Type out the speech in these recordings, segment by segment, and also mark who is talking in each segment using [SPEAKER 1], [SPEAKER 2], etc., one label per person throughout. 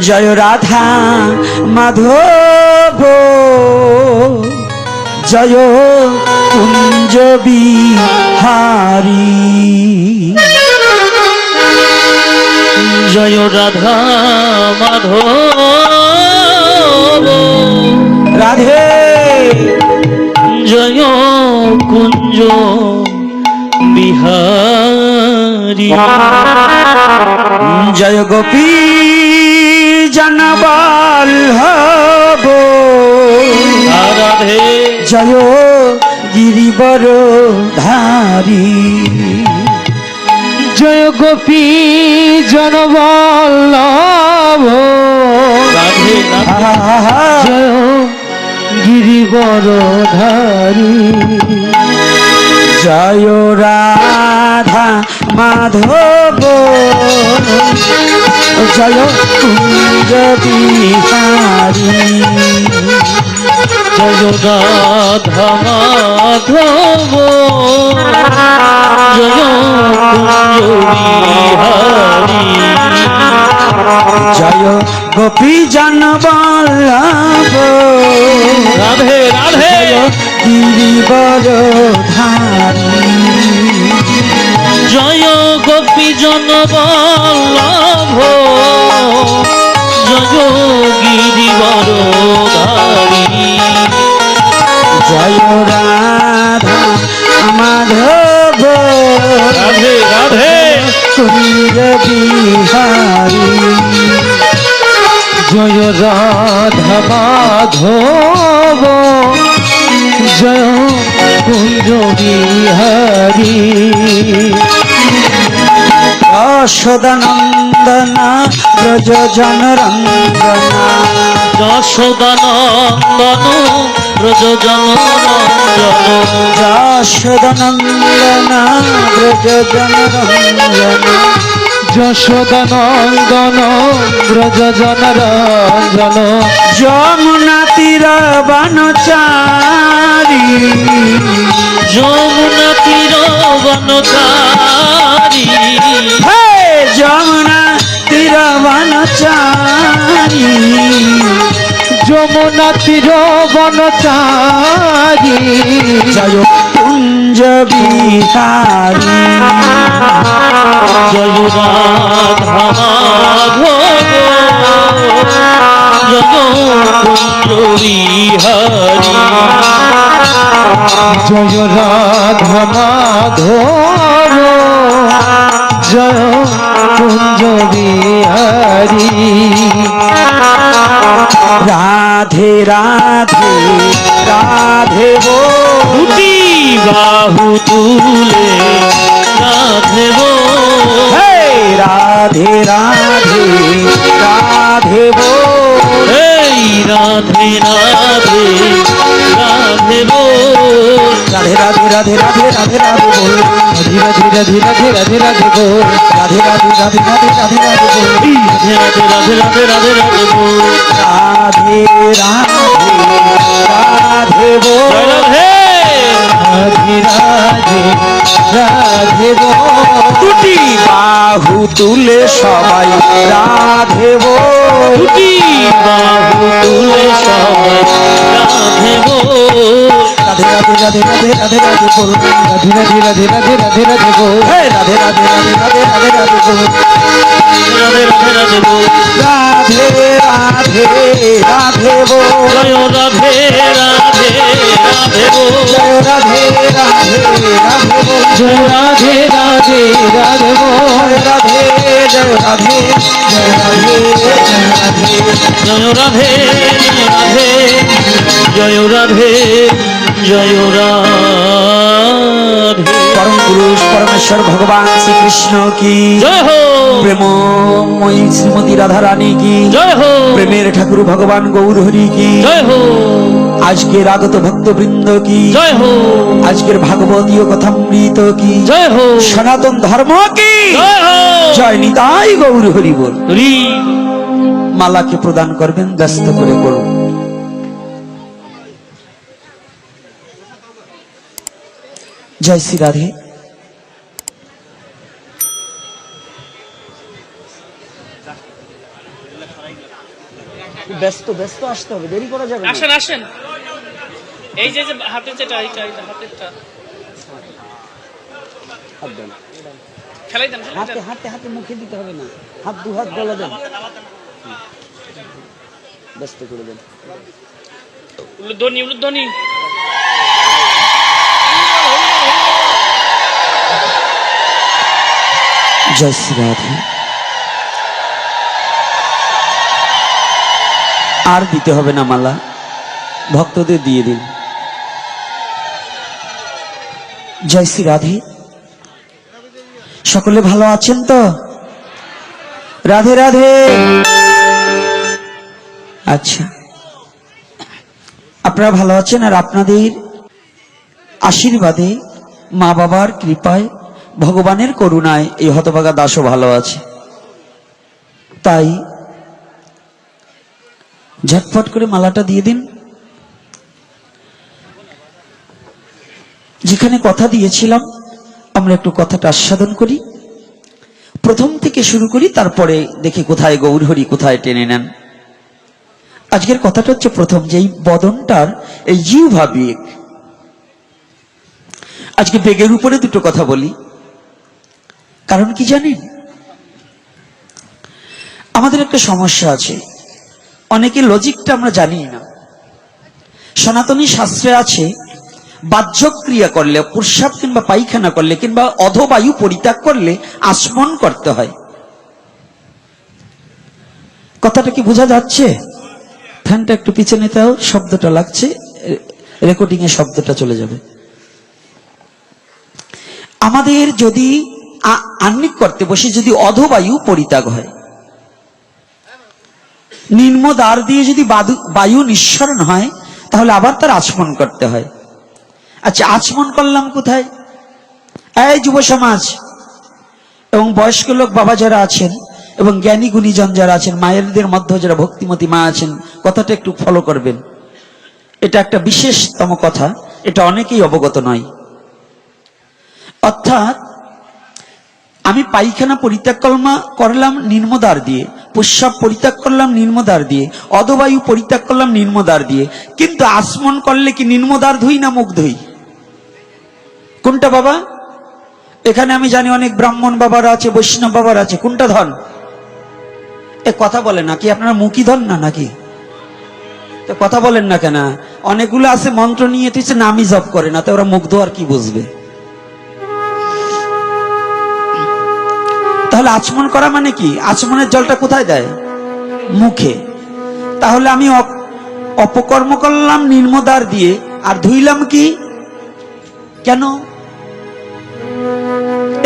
[SPEAKER 1] জয় রাধা মাধব জয় কুঞ্জ বিহারী।
[SPEAKER 2] জয় রাধা মাধব।
[SPEAKER 1] রাধে।
[SPEAKER 2] জয় কুঞ্জ বিহারী।
[SPEAKER 1] জয় গোপী জনবাল হব।
[SPEAKER 2] রাধে
[SPEAKER 1] জয় গিরিবর ধারী।
[SPEAKER 3] জয় গোপী জনবল্লভ জয় গিরিবরধারী
[SPEAKER 1] জয় রাধা মাধব। জয় কুঞ্জ বিহারী
[SPEAKER 2] জয় রাধা মাধব। জয় কুঞ্জ বিহারী
[SPEAKER 1] জয় গোপী জনবল্লভ
[SPEAKER 2] রাধে রাধে।
[SPEAKER 1] গিরিবর ধারী।
[SPEAKER 2] গোপী জনবল্লভ জয় গিরিবর ধারী
[SPEAKER 1] জয় রাধা মাধব
[SPEAKER 2] রাধে রাধে।
[SPEAKER 1] কুঞ্জ বিহারী।
[SPEAKER 3] জয় রাধা মাধব জয় কুঞ্জ বিহারী।
[SPEAKER 1] যশোদানন্দনা ব্রজ জনরঞ্জনা
[SPEAKER 2] যশোদানন্দন ব্রজ জনরঞ্জন
[SPEAKER 1] যশোদানন্দনা ব্রজ জনরঞ্জনা
[SPEAKER 3] যশোদানন্দন ব্রজ জনরঞ্জন
[SPEAKER 1] যমুনা তীর বনচারী।
[SPEAKER 2] যমুনা তীর বনচারী।
[SPEAKER 1] যমুনা তীর বনচারী জয় কুঞ্জ বিহারী
[SPEAKER 2] জয় জয়
[SPEAKER 3] রাধা মাধব। জয় কুঞ্জ বিহারী
[SPEAKER 1] রাধে রাধে রাধে বো।
[SPEAKER 2] দুটি বাহু তুলে রাধে গো
[SPEAKER 1] হে রাধে রাধে রাধে বো।
[SPEAKER 2] রাধে রাধে রাধে গো
[SPEAKER 1] রাধে রাধে রাধে রাধে রাধে রাধে বল
[SPEAKER 3] ধীরে ধীরে ধীরে ধীরে ধীরে ধীরে
[SPEAKER 1] রাধে রাধে রাধে রাধে রাধে রাধে বল
[SPEAKER 2] রাধে রাধে রাধে রাধে রাধে গো
[SPEAKER 1] রাধে রাধে রাধে বো
[SPEAKER 2] জয় রাধে
[SPEAKER 3] রাধে রাধে রাধে বল
[SPEAKER 1] দুটি বাহু তুলে সবাই রাধে বো
[SPEAKER 2] দুটি বাহু তুলে সবাই রাধে গো
[SPEAKER 1] রাধে রাধে রাধে রাধে রাধে রাধে বল
[SPEAKER 3] ধীরে ধীরে ধীরে ধীরে ধীরে ধীরে
[SPEAKER 1] হে রাধে রাধে রাধে রাধে রাধে রাধে বল
[SPEAKER 2] রাধে রাধে রাধে গো
[SPEAKER 1] রাধে রাধে রাধে বো
[SPEAKER 2] জয় রাধে রাধে রাধে
[SPEAKER 1] জয় রাধে রাধে রাধে বো
[SPEAKER 3] জয় রাধে রাধে রাধে বল
[SPEAKER 1] জয় রাধে জয় রাধে জয় রাধে জয় রাধে
[SPEAKER 2] জয় রাধে জয় রাধে জয়
[SPEAKER 1] পরম পুরুষ পরমেশ্বর ভগবান শ্রীকৃষ্ণ কি? প্রেমময়ী শ্রীমতী রাধা রানী কি প্রেমের ঠাকুর ভগবান গৌর হরি কি আজকের আগত ভক্তবৃন্দ কি?
[SPEAKER 2] জয় হো।
[SPEAKER 1] আজকের ভাগবতীয় কথামৃত কি?
[SPEAKER 2] জয় হো।
[SPEAKER 1] সনাতন ধর্ম কি?
[SPEAKER 2] জয় হো।
[SPEAKER 1] জয় নিতাই গৌর হরি। বল মালাকে প্রদান করবেন ব্যস্ত করে করুন জয় শ্রী রাধে। ব্যস্ত ব্যস্ত আসতে হবে দেরি করা যাবে।
[SPEAKER 2] আসেন আসেন। এই যে যে হাতের যেটা এইটা এইটা হাতেরটা।
[SPEAKER 1] হাত দেন।
[SPEAKER 2] খেলাই দেন খেলাই
[SPEAKER 1] হাতে হাতে হাতে মুখে দিতে হবে না। হাত দু হাত গলা দেন। ব্যস্ত করে দেন।
[SPEAKER 2] উলুধ্বনি উলুধ্বনি
[SPEAKER 1] জয় শ্রী রাধে আর দিতে হবে না মালা। ভক্তদের দিয়ে দিন। জয় শ্রী রাধে। সকলে ভালো আছেন তো? রাধে রাধে। আচ্ছা। আপনারা ভালো আছেন আর আপনাদের আশীর্বাদে মা বাবার কৃপায় ভগবানের করুণায় এই হতভাগা দাসও ভালো আছে। তাই ঝটফট করে মালাটা দিয়ে দিন। যেখানে কথা দিয়েছিলাম, আমরা একটু কথাটা আস্বাদন করি। প্রথম থেকে শুরু করি, তারপরে দেখি কোথায় গৌরহরি, কোথায় টেনে নেন। আজকের কথাটা হচ্ছে প্রথম, যে এই বদনটার, এই জিউ ভাবিক আজকে বেগের উপরে দুটো কথা বলি। কারণ কি জানেন? আমাদের একটা সমস্যা আছে। অনেকে লজিকটা আমরা জানি না। সনাতনী শাস্ত্রে আছে বাহ্য ক্রিয়া করলে প্রস্রাব কিংবা পায়খানা করলে কিংবা অধবায়ু পরিত্যাগ করলে আসমন করতে হয়। কথাটা কি বোঝা যাচ্ছে? ফ্যানটা একটু পিছনে তাও শব্দটা লাগছে রেকর্ডিং এ শব্দটা চলে যাবে। আমাদের যদি আহ্নিক করতে বসে যদি অধবায়ু পরিত্যাগ হয়। নিম্ন দ্বার দিয়ে যদি বায়ু নিঃসরণ হয়, তাহলে আবার তার আচমন করতে হয়। আচ্ছা আচমন করলাম কোথায়? এই যুব সমাজ এবং বয়স্ক লোক বাবা যারা আছেন এবং জ্ঞানী গুণীজন যারা আছেন, মায়েরদের মধ্যে যারা ভক্তিমতী মা আছেন, কথাটা একটু ফলো করবেন। এটা একটা বিশেষতম কথা, এটা অনেকেই অবগত নয়। অর্থাৎ আমি পায়খানা পরিত্যাগ করলাম করলাম নির্মদার দিয়ে প্রস্রাব পরিত্যাগ করলাম নির্মদার দিয়ে, অধবায়ু পরিত্যাগ করলাম নির্মদার দিয়ে, কিন্তু আসমন করলে কি নির্মদার ধুই না মুখ ধুই? কোনটা বাবা? এখানে আমি জানি অনেক ব্রাহ্মণ বাবার আছে, বৈষ্ণব বাবার আছে, কোনটা ধন? এ কথা বলে না কি আপনারা মুখী ধন না নাকি? তো কথা বলেন না কেন? অনেকগুলো আছে মন্ত্র নিয়ে তুই নামই জপ করে না, তো ওরা মুগ্ধ আর কি বুঝবে? তাহলে আচমন করা মানে কি? আচমনের জলটা কোথায় দেয় মুখে। তাহলে আমি অপকর্ম করলাম নির্মদার দিয়ে, আর ধুইলাম কি? কেন?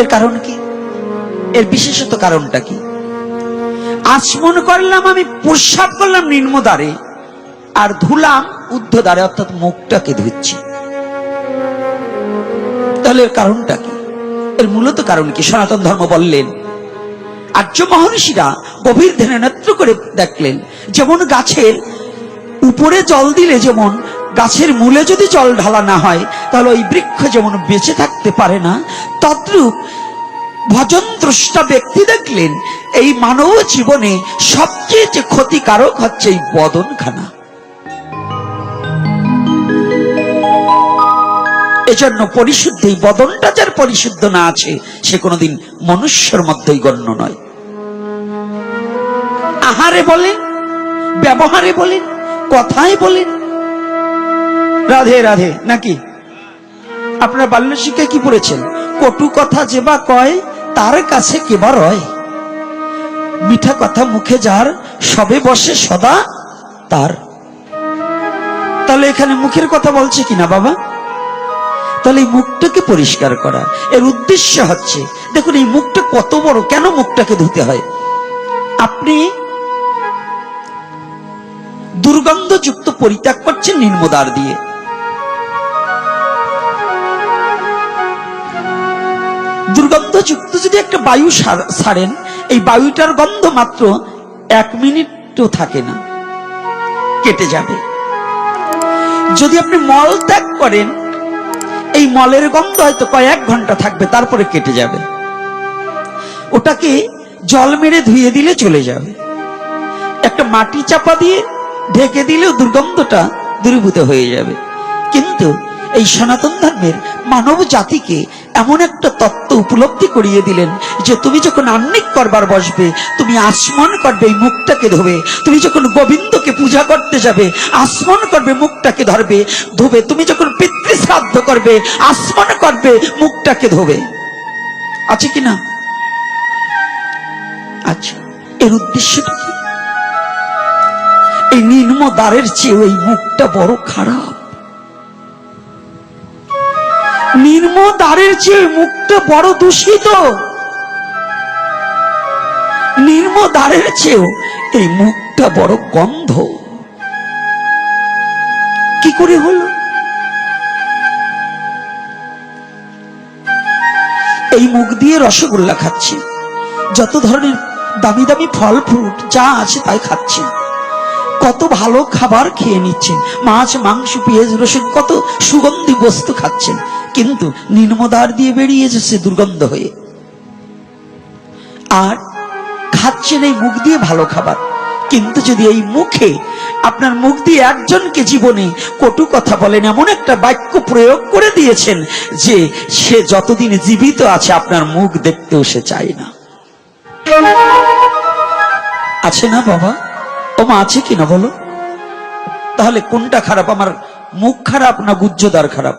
[SPEAKER 1] এর কারণ কি? এর বিশেষত কারণটা কি? আচমন করলাম, আমি প্রস্রাব করলাম নির্মদারে, আর ধুলাম ঊর্ধ্বদ্বারে অর্থাৎ মুখটাকে ধুচ্ছি। তাহলে এর কারণটা কি? এর মূলত কারণ কি? সনাতন ধর্ম বললেন আর্য মহর্ষিরা গভীর ধ্যানে নেত্র করে দেখলেন, যেমন গাছের উপরে জল দিলে যেমন গাছের মূলে যদি জল ঢালা না হয়, তাহলে ওই বৃক্ষ যেমন বেঁচে থাকতে পারে না। তদ্রূপ ভজন দ্রষ্টা ব্যক্তি দেখলেন, এই মানব জীবনে সবচেয়ে যে ক্ষতিকারক হচ্ছে এই বদনখানা। এজন্য পরিশুদ্ধ, এই বদনটা যার পরিশুদ্ধ না আছে, সে কোনোদিন মনুষ্যর মধ্যেই গণ্য নয়। আহারে বলেন, ব্যবহারে বলেন, কথায় বলেন। রাধে রাধে, নাকি? আপনার বাল্য শিক্ষায় কি পড়েছেন? কটু কথা যে বা কয়, তার কাছে কেবা রয়? মিঠা কথা মুখে যার, সবে বসে সদা তার। তাহলে এখানে মুখের কথা বলছে কিনা বাবা? তাহলে এই মুখটাকে পরিষ্কার করা। এর উদ্দেশ্য হচ্ছে, দেখুন এই মুখটা কত বড়, কেন মুখটাকে ধুতে হয়? আপনি দুর্গন্ধযুক্ত পরিত্যাগ করছেন নির্মদার দিয়ে। দুর্গন্ধযুক্ত যদি একটা বায়ু ছাড়েন এই বায়ুটার গন্ধ মাত্র এক মিনিটও থাকে না, কেটে যাবে। যদি আপনি মল ত্যাগ করেন, এই মলের গন্ধ হয়তো কয়েক ঘণ্টা থাকবে, তারপরে কেটে যাবে। ওটাকে জল মেরে ধুয়ে দিলে চলে যাবে। একটা মাটি চাপা দিয়ে ঢেকে দিলেও দুর্গন্ধটা দূরীভূত হয়ে যাবে। কিন্তু এই সনাতন ধর্মের মানব জাতিকে এমন একটা তত্ত্ব উপলব্ধি করিয়ে দিলেন যে তুমি যখন আন্নিক করবার বসবে, তুমি আসমান করবে এই মুখটাকে ধোবে, তুমি যখন গোবিন্দকে পূজা করতে যাবে আসমান করবে মুখটাকে ধরবে, ধোবে, তুমি যখন পিতৃ শ্রাদ্ধ করবে আসমান করবে মুখটাকে ধোবে। আছে কি না? আচ্ছা এর উদ্দেশ্যটা কি দ্বারের চেয়ে এই মুখটা বড় খারাপ। নিম্ন দ্বারের চেয়ে মুখটা বড় দূষিত। নিম্ন দ্বারের চেয়েও এই মুখটা বড় গন্ধ। কি করে হলো? এই মুখ দিয়ে রসগোল্লা খাচ্ছে। যত ধরনের দামি দামি ফল, ফ্রুট যা আছে তাই খাচ্ছেন কত ভালো খাবার খেয়ে নিচ্ছেন। মাছ, মাংস, পেঁয়াজ, রসুন, কত সুগন্ধি বস্তু খাচ্ছেন। কিন্তু নিম্নদার দিয়ে বেরিয়ে এসেছে দুর্গন্ধ হয়ে। আর খাচ্ছেন এই মুখ দিয়ে ভালো খাবার। কিন্তু যদি এই মুখে আপনার মুখ দিয়ে একজনকে জীবনে কটু কথা বলেন, এমন একটা বাক্য প্রয়োগ করে দিয়েছেন যে সে যতদিন জীবিত আছে, আপনার মুখ দেখতেও সে চায় না। আছে না বাবা? ও মা আছে কিনা বলো? তাহলে কোনটা খারাপ? আমার মুখ খারাপ না গুজ্জদার খারাপ?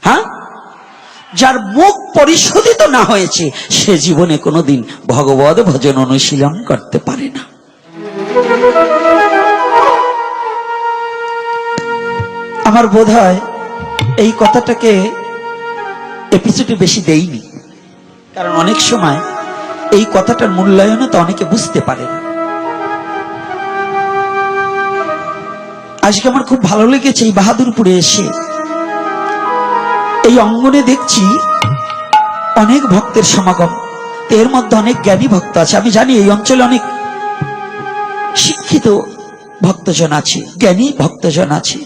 [SPEAKER 1] হ্যাঁ? যার মুখ পরিশোধিত না হয়েছে, সে জীবনে কোনোদিন ভগবত ভজন অনুশীলন করতে পারে না। আমার বোধ এই কথাটাকে এপিসোডে বেশি দেইনি। কারণ অনেক সময় এই কথাটার মূল্যায়নও তো অনেকে বুঝতে পারে না। আজকে আমার খুব ভালো লেগেছে এই বাহাদুরপুরে এসে। এই অঙ্গনে দেখছি অনেক ভক্তের সমাগম। এর মধ্যে অনেক জ্ঞানী ভক্ত আছে। আমি জানি এই অঞ্চলে অনেক শিক্ষিত ভক্তজন আছে, জ্ঞানী ভক্তজন আছে।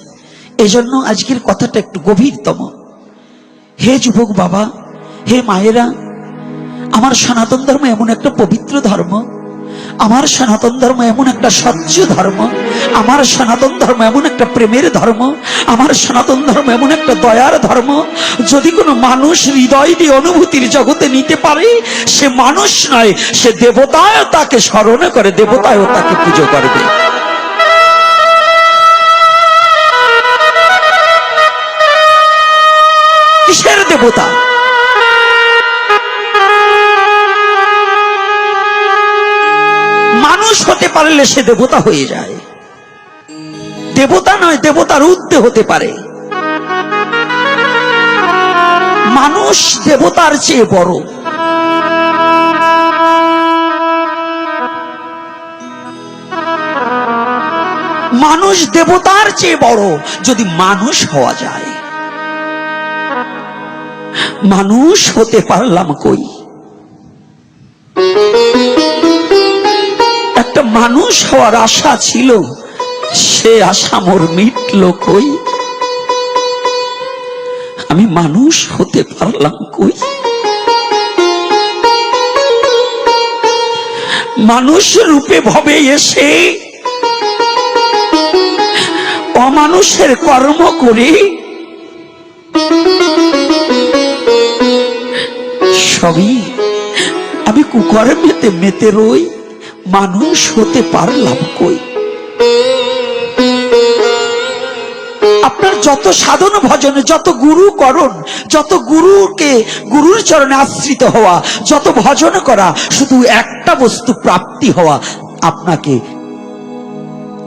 [SPEAKER 1] এজন্য আজকের কথাটা একটু গভীরতম। হে যুবক বাবা, হে মায়েরা, আমার সনাতন ধর্ম এমন একটা পবিত্র ধর্ম আমার সনাতন ধর্ম এমন একটা স্বচ্ছ ধর্ম, আমার সনাতন ধর্ম এমন একটা প্রেমের ধর্ম, আমার সনাতন ধর্ম এমন একটা দয়ার ধর্ম। যদি কোনো মানুষ হৃদয় দিয়ে অনুভূতির জগতে নিতে পারে, সে মানুষ নয়, সে দেবতায় তাকে স্মরণ করে, দেবতায়ও তাকে পুজো করবে। কিসের দেবতা? পারলে সে দেবতা হয়ে যায়। দেবতা নয়, দেবতার ঊর্ধ্বে হতে পারে। মানুষ দেবতার চেয়ে বড়। মানুষ দেবতার চেয়ে বড় যদি মানুষ হওয়া যায়। মানুষ হতে পারলাম কই? মানুষ হওয়ার আশা ছিল, সে আশা মোর মিটল কই? আমি মানুষ হতে পারলাম কই? মানুষ রূপে ভবে এসে, অমানুষের কর্ম করে, সবই আমি কুকর্মেতে মেতে রই। মানুষ হতে পারলাম কই? আপনার যত সাধন ভজনে, যত গুরু করণ যত গুরুকে গুরুর চরণে আশ্রিত হওয়া, যত ভজন করা, শুধু একটা বস্তু প্রাপ্তি হওয়া, আপনাকে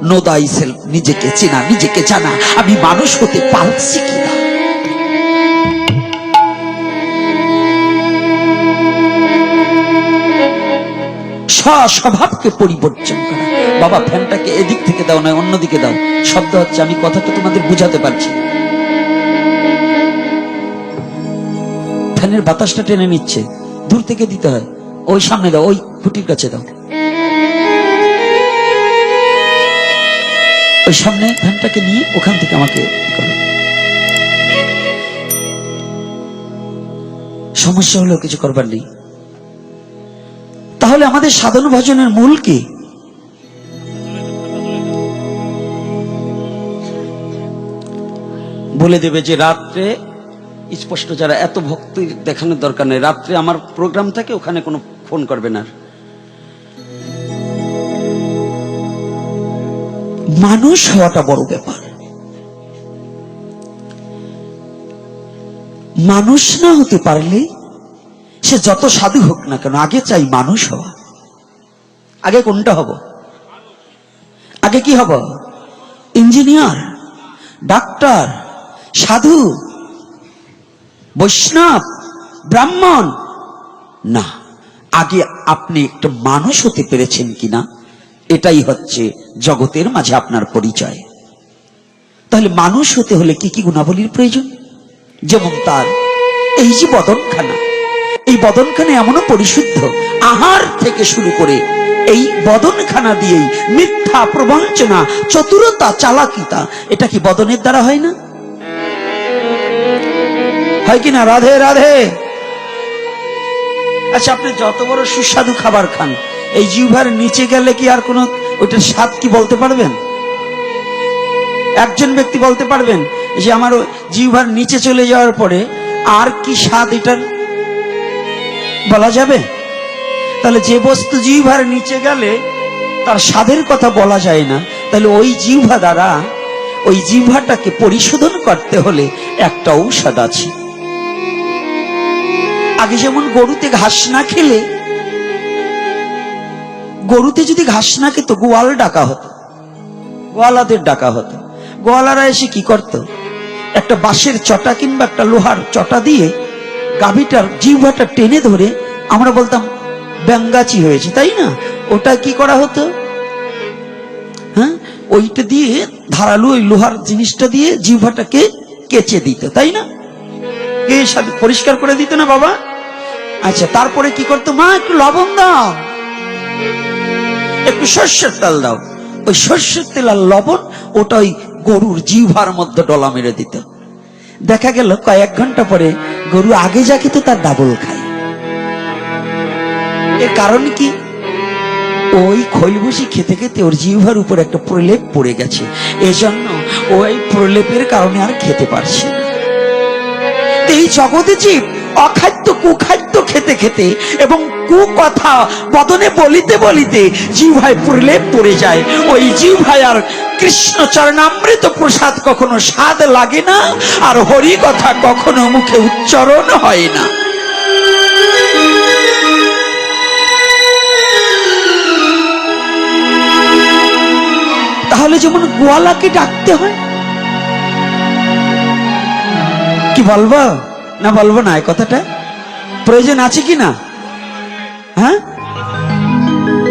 [SPEAKER 1] নোদাই সেলফ নিজেকে চেনা, নিজেকে জানা, আমি মানুষ হতে পারছি কিনা? স্বভাবকে পরিবর্তন করা। বাবা, ফ্যানটাকে এদিক থেকে দাও না অন্যদিকে দাও। শব্দ হচ্ছে, আমি কথাটা তোমাদের বুঝাতে পারছি ফ্যানের বাতাসটা টেনে নিচ্ছে। দূর থেকে দিতে হয়। ওই সামনে দাও, ওই খুঁটির কাছে দাও। ওই সামনে ফ্যানটাকে নিয়ে ওখান থেকে আমাকে। সমস্যা হলেও কিছু করবার নেই। তাহলে আমাদের সাধন ভজনের মূল কি বলে দেবে যে রাত্রে স্পষ্ট যারা এত ভক্তি দেখানোর দরকার নেই রাত্রে আমার প্রোগ্রাম থাকে ওখানে কোনো ফোন করবে না আর। মানুষ হওয়াটা বড় ব্যাপার মানুষ না হতে পারলে সে যত সাধু হোক না কেন, আগে চাই মানুষ হওয়া। আগে কোনটা হব? আগে কি হব? ইঞ্জিনিয়ার, ডাক্তার, সাধু, বৈষ্ণব, ব্রাহ্মণ। না, আগে আপনি একটা মানুষ হতে পেরেছেন কিনা, এটাই হচ্ছে জগতের মাঝে আপনার পরিচয়। তাহলে মানুষ হতে হলে কি কি গুণাবলীর প্রয়োজন? যেমন তার এই যে বদনখানা। এই বদনখানা এমনও পরিশুদ্ধ। আহার থেকে শুরু করে এই বদনখানা দিয়েই মিথ্যা প্রবঞ্চনা, চতুরতা, চালাকিতা, এটা কি বদনের দ্বারা হয় না? হয় কিনা রাধে রাধে। আচ্ছা আপনি যত বড় সুস্বাদু খাবার খান, এই জিহ্বার নিচে গেলে কি আর কোনো ওইটার স্বাদ কি বলতে পারবেন? একজন ব্যক্তি বলতে পারবেন যে আমার জিহ্বার নিচে চলে যাওয়ার পরে আর কি স্বাদ এটার? বলা যাবে? তাহলে যে বস্তু জিহ্বার নিচে গেলে তার স্বাদের কথা বলা যায় না। তাহলে ওই জিহ্বা দ্বারা ওই জিহ্বাটাকে পরিশোধন করতে হলে একটা ঔষধ আছে। আগে যেমন গরুতে ঘাস না খেলে, গরুতে যদি ঘাস না খেত, গোয়াল ডাকা হতো। গোয়ালাদের ডাকা হতো। গোয়ালারা এসে কি করত? একটা বাঁশের চটা কিংবা একটা লোহার চটা দিয়ে গাভীটার জিহ্বাটা টেনে ধরে আমরা বলতাম, ব্যাঙ্গাচি হয়েছে তাই না? ওটা কি করা হতো? হ্যাঁ? ওইটা দিয়ে ধারালো ওই লোহার জিনিসটা দিয়ে জিহ্বাটাকে কেচে দিত, তাই না? কে সাথে পরিষ্কার করে দিত না বাবা? আচ্ছা তারপরে কি করতো? মা, একটু লবণ দাও। একটু সর্ষের তেল দাও। ওই সর্ষের তেল আর লবণ ওটা ওই গরুর জিভার মধ্যে ডলা মেরে দিত। দেখা গেল কয়েক ঘণ্টা পরে গরু আগে যা খেত তার ডাবল খায়। এর কারণ কি? ওই খৈলবসি খেতে খেতে ওর জিভার উপর একটা প্রলেপ পড়ে গেছে। এজন্য ওই প্রলেপের কারণে আর খেতে পারছে এই জগতে জীব অখাদ্য, কুখাদ্য খেতে খেতে এবং কুকথা বদনে বলিতে বলিতে জিভায় প্রলেপ পড়ে যায়, ওই জিভায় আর কৃষ্ণ চরণামৃত প্রসাদ কখনো স্বাদ লাগে না, আর হরি কথা কখনো মুখে উচ্চারণ হয় না। তাহলে যেমন গোয়ালাকে ডাকতে হয়, কি বলব? না বলব না, এই কথাটা প্রয়োজন আছে কি না? হ্যাঁ?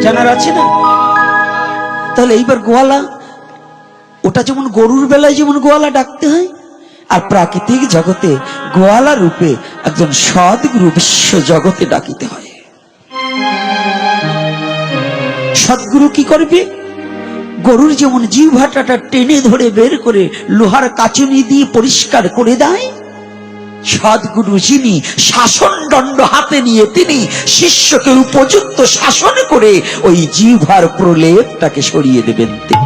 [SPEAKER 1] জানার আছে না? তাহলে এইবার গোয়ালা ওটা যেমন গরুর বেলায় যেমন গোয়ালা ডাকতে হয়, আর প্রাকৃতিক জগতে গোয়ালা রূপে একজন সদ্গুরু বিশ্ব জগতে ডাকিতে হয়। সদ্গুরু কি করবে? গরুর যেমন জিভাটাটা টেনে ধরে বের করে লোহার কাচুনি দিয়ে পরিষ্কার করে দেয়, সদ্গুরু যিনি শাসন দণ্ড হাতে নিয়ে তিনি শিষ্যকে উপযুক্ত শাসন করে ওই জিভার প্রলেপটাকে সরিয়ে দেবেন তিনি।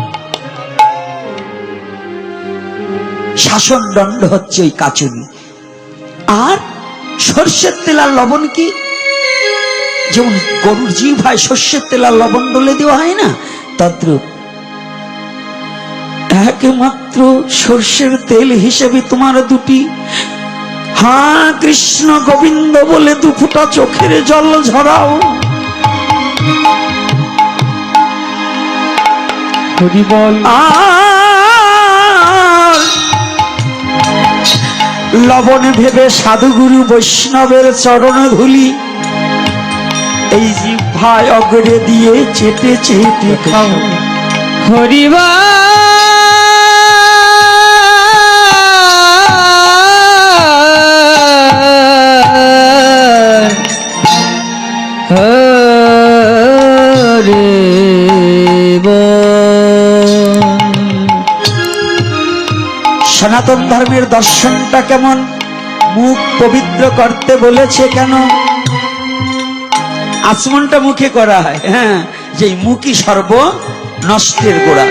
[SPEAKER 1] শাসন দণ্ড হচ্ছে ওই কাচুনি আর সর্ষের তেল আর লবণ কি? যেমন গরুর জিভায় সর্ষের তেল আর লবণ ডলে দেওয়া হয় না তদ্রুপ। একমাত্র সর্ষের তেল হিসেবে তোমার দুটি। হা কৃষ্ণ গোবিন্দ বলে দু ফুটা চোখের জল ঝরাও।
[SPEAKER 3] হরি বল
[SPEAKER 1] লবণ ভেবে সাধুগুরু বৈষ্ণবের চরণ ধুলি। এই জিভায় অগ্রে দিয়ে চেটে চেটে খাও।
[SPEAKER 3] হরি
[SPEAKER 1] সনাতন ধর্মের দর্শনটা কেমন? মুখ পবিত্র করতে বলেছে কেন? আচমনটা মুখে করা হয় হ্যাঁ যে মুখই সর্ব নষ্টের গোড়া।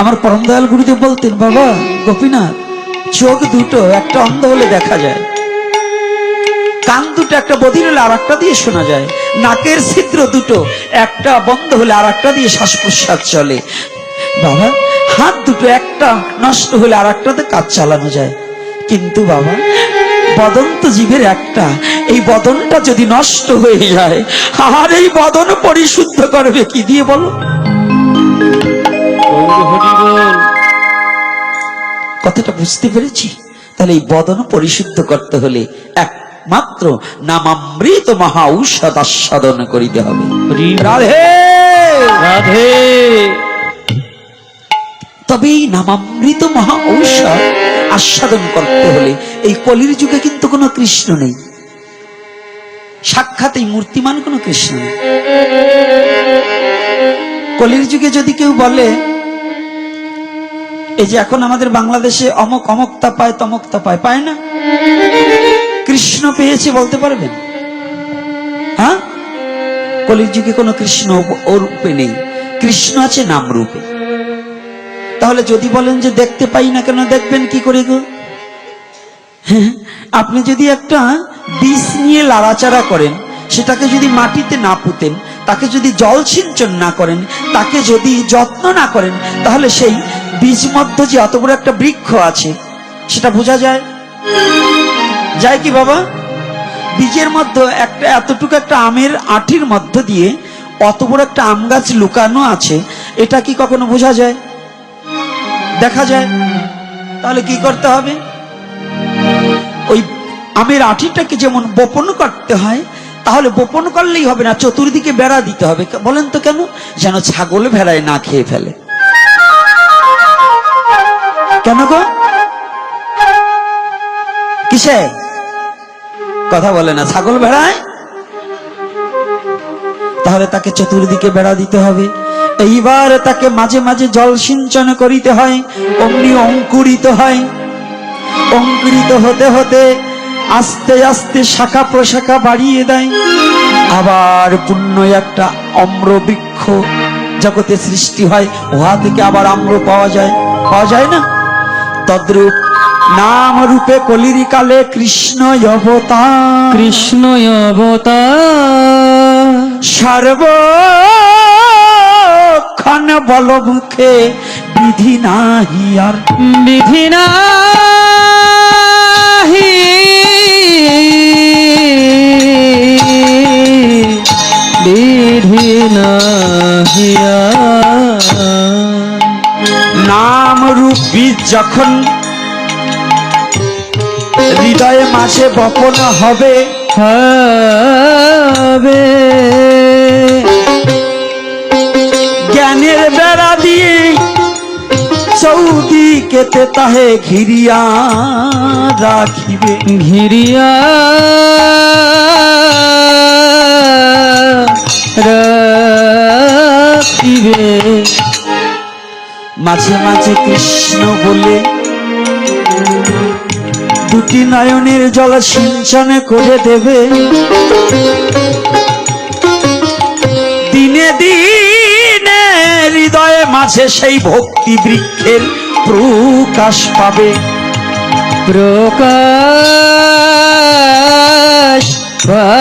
[SPEAKER 1] আমার পরম দয়াল গুরুদেব বলতেন, বাবা, গোপীনাথ, চোখ দুটো একটা অন্ধ হলে দেখা যায়। কান দুটো একটা বধির হলে আর একটা দিয়ে শোনা যায়। নাকের ছিদ্র দুটো, একটা বন্ধ হলে আর একটা দিয়ে শ্বাস প্রশ্বাস চলে। বাবা, হাত দুটো একটা নষ্ট হলে আর একটাতে কাজ চালানো যায়। কিন্তু বাবা বদন তো জীবের একটা, এই বদনটা যদি নষ্ট হয়ে যায়, আর এই বদন পরিশুদ্ধ করবে কি দিয়ে বলো? কথাটা বুঝতে পেরেছি? তাহলে এই বদন পরিশুদ্ধ করতে হলে একমাত্র নামামৃত মহা ঔষধ আস্বাদন করিতে হবে। রাধে!
[SPEAKER 2] রাধে!
[SPEAKER 1] তবে এই নামামৃত মহা ঔষধ আস্বাদন করতে হলে এই কলির যুগে কিন্তু কোনো কৃষ্ণ নেই। সাক্ষাৎ এই মূর্তিমান কোনো কৃষ্ণ নেই। কলির যুগে যদি কেউ বলে এই যে এখন আমাদের বাংলাদেশে অমক অমকতা পায় তমকতা পায়। পায় না? কৃষ্ণ পেয়েছে বলতে পারবেন? হ্যাঁ? কলির যুগে কোনো কৃষ্ণ রূপে নেই? কৃষ্ণ আছে নাম রূপে। তাহলে যদি বলেন যে দেখতে পাই না কেন দেখবেন কি করে গো? হ্যাঁ, আপনি যদি একটা বীজ নিয়ে লাড়াচাড়া করেন সেটাকে যদি মাটিতে না পুঁতেন তাকে যদি জল সিঞ্চন না করেন তাকে যদি যত্ন না করেন তাহলে সেই বীজ মধ্যে যে অত বড় একটা বৃক্ষ আছে সেটা বোঝা যায়? যায় কি বাবা? বীজের মধ্যে একটা, এতটুকু একটা আমের আঠির মধ্য দিয়ে অত বড় একটা আম গাছ লুকানো আছে, এটা কি কখনো বোঝা যায়? দেখা যায়। তাহলে কি করতে হবে? ওই আমের আঠিটাকে যেমন বপন করতে হয়, তাহলে বপন করলেই হবে না, চতুর্দিকে বেড়া দিতে হবে। বলেন তো কেন? যেন ছাগল ভেড়ায় না খেয়ে ফেলে। কেন গো? কিসে কথা বলে না, ছাগল ভেড়ায় তাহলে তাকে চতুর্দিকে বেড়া দিতে হবে। এইবার তাকে মাঝে মাঝে জল সিঞ্চন করিতে হয়, অমনি অঙ্কুরিত হয়। অঙ্কুরিত হতে হতে আস্তে আস্তে শাখা প্রশাখা বাড়িয়ে দেয়। আবার পুণ্য একটা অম্র বৃক্ষ জগতে সৃষ্টি হয়, উহা থেকে আবার আম্র পাওয়া যায়। পাওয়া যায় না? তদ্রূপ নাম রূপে কলিরি কালে কৃষ্ণ অবতা
[SPEAKER 3] কৃষ্ণ অবতার।
[SPEAKER 1] সর্বক্ষণ বল মুখে বিধি নাহি আর।
[SPEAKER 3] বিধি নাহি। বিধি নাহি।
[SPEAKER 1] নাম রূপ যখন হৃদয়ে মাঝে বপন হবে।
[SPEAKER 3] হবে।
[SPEAKER 1] জ্ঞানের বেড়া দিয়ে চৌদিকেতে তাহে ঘিরিয়া রাখিবে।
[SPEAKER 3] ঘিরিয়া রাখিবে।
[SPEAKER 1] মাঝে মাঝে কৃষ্ণ বলে দুটি নয়নের জল সিঞ্চন করে দেবে? দিনে দিনে হৃদয়ে মাঝে সেই ভক্তি বৃক্ষের প্রকাশ পাবে।
[SPEAKER 3] প্রকাশ পাবে।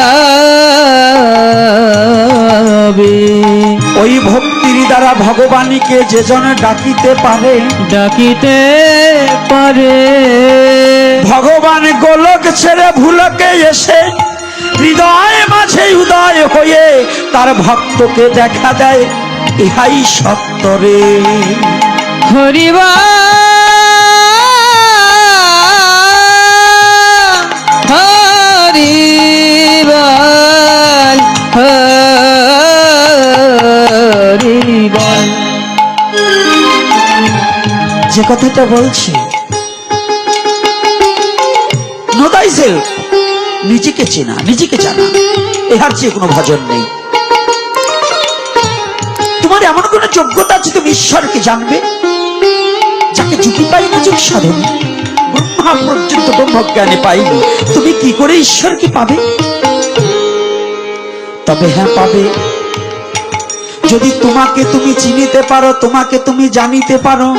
[SPEAKER 1] ওই ভক্তির দ্বারা ভগবানীকে যে জন ডাকিতে পারে
[SPEAKER 3] ডাকিতে পারে।
[SPEAKER 1] ভগবান গোলক ছেড়ে ভুলকে এসে হৃদয় মাঝে উদয় হয়ে তার ভক্তকে দেখা দেয় ইহাই সত্তরে
[SPEAKER 3] হরিবা হরিবাল
[SPEAKER 1] যে কথাটা বলছি নিজেকে চেনা, নিজেকে জানা, এহার চেয়ে কোনো ভজন নেই। তোমার এমন কোন যোগ্যতা আছে তুমি ঈশ্বরকে জানবে? যাকে যুগি পাই না যুগ সাধন, ব্রহ্মা পর্যন্ত ব্রহ্মজ্ঞানে পাইনি, তুমি কি করে ঈশ্বরকে পাবে? তবে হ্যাঁ পাবে। যদি তোমাকে তুমি চিনিতে পারো, তোমাকে তুমি জানিতে পারো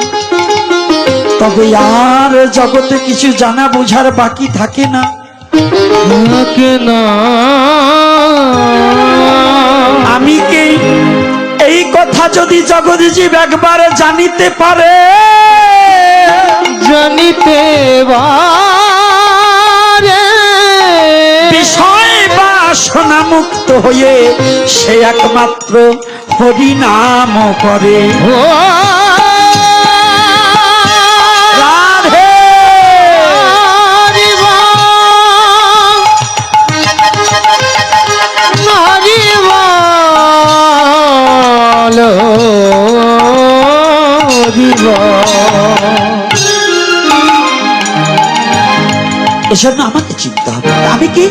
[SPEAKER 1] তবে আর জগতে কিছু জানা বোঝার বাকি থাকে না।
[SPEAKER 3] থাকে না।
[SPEAKER 1] আমি কে এই কথা যদি জগৎজীব একবার জানিতে পারে?
[SPEAKER 3] জানিতে
[SPEAKER 1] বিষয় বাসনা মুক্ত হয়ে সে একমাত্র হরিনাম করে।
[SPEAKER 3] ও
[SPEAKER 1] এজন্য আমাকে চিনতে হবে। আমি কি?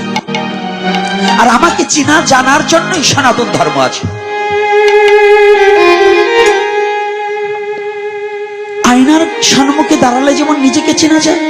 [SPEAKER 1] আর আমাকে চিনা, জানার জন্যই সনাতন ধর্ম আছে। আয়নার সন্মুখে দাঁড়ালে যেমন নিজেকে চেনা যায়,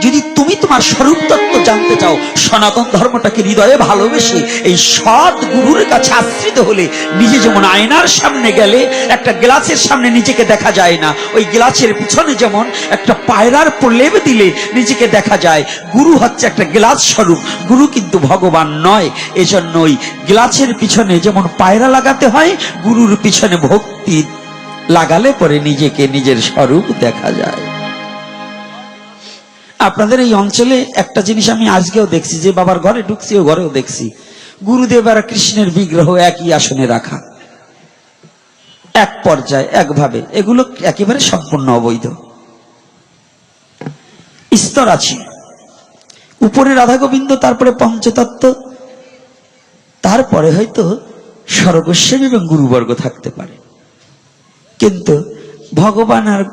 [SPEAKER 1] যদি তোমার স্বরূপ তত্ত্ব জানতে চাও, সনাতন ধর্মটাকে হৃদয়ে ভালোবেসে এই সৎ গুরুর কাছে আশ্রিত হলে নিজে যেমন আয়নার সামনে গেলে, একটা গ্লাসের সামনে নিজেকে দেখা যায় না। ওই গ্লাসের পিছনে যেমন একটা পায়রার প্রলেপ দিলে নিজেকে দেখা যায়। গুরু হচ্ছে একটা গ্লাস স্বরূপ। গুরু কিন্তু ভগবান নয়। এজন্য ওই গ্লাসের পিছনে যেমন পায়রা লাগাতে হয়, গুরুর পিছনে ভক্তি লাগালে পরে নিজেকে নিজের স্বরূপ দেখা যায়। আপনাদের এই অঞ্চলে একটা জিনিস আমি আজকেও দেখছি, যে বাবার ঘরে ঢুকছি, ও ঘরেও দেখছি। গুরুদেব আর কৃষ্ণের বিগ্রহ একই আসনে রাখা। এক পর্যায়ে, একভাবে। এগুলো একেবারে সম্পূর্ণ অবৈধ। স্তর আছে। উপরে রাধা গোবিন্দ, তারপরে পঞ্চতত্ত্ব। তারপরে হয়তো স্বর্গস্বামী এবং গুরুবর্গ থাকতে পারে। কিন্তু ভগবান আর,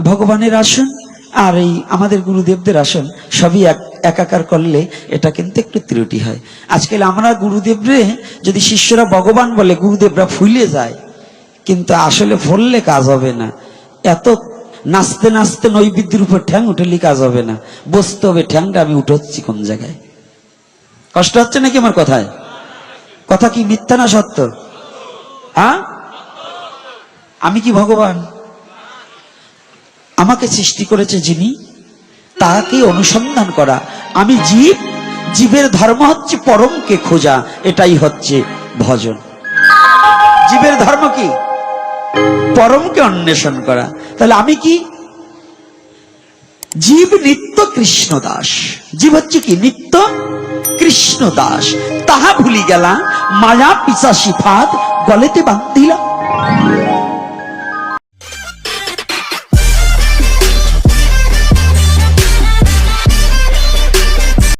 [SPEAKER 1] ভগবানের আসন আর এই আমাদের গুরুদেবদের আসন সবই এক একাকার করলে এটা কিন্তু একটু ত্রুটি হয়। আজকাল আমরা গুরুদেবরে যদি শিষ্যরা ভগবান বলে গুরুদেবরা ফুলে যায়, কিন্তু আসলে ফুললে কাজ হবে না। এত নাচতে নাচতে নৈবিদ্যের উপর ঠ্যাং উঠেলি কাজ হবে না। বসতে হবে ঠ্যাংটা আমি উঠোচ্ছি কোন জায়গায়? কষ্ট হচ্ছে নাকি আমার কথায়? কথা কি মিথ্যা না সত্য? হ্যাঁ? আমি কি ভগবান? আমাকে সৃষ্টি করেছে যিনি, তাকে অনুসন্ধান করা। আমি জীব, জীবের ধর্ম হচ্ছে পরমকে খোঁজা, এটাই হচ্ছে ভজন। জীবের ধর্ম কি? পরমকে অন্বেষণ করা। তাহলে আমি কি? জীব নিত্য কৃষ্ণ দাস। জীব হচ্ছে কি? নিত্য কৃষ্ণ দাস। তাহা ভুলি গেলা, মায়া, পিসাসি ফাঁদ, গলেতে বান্ধিলা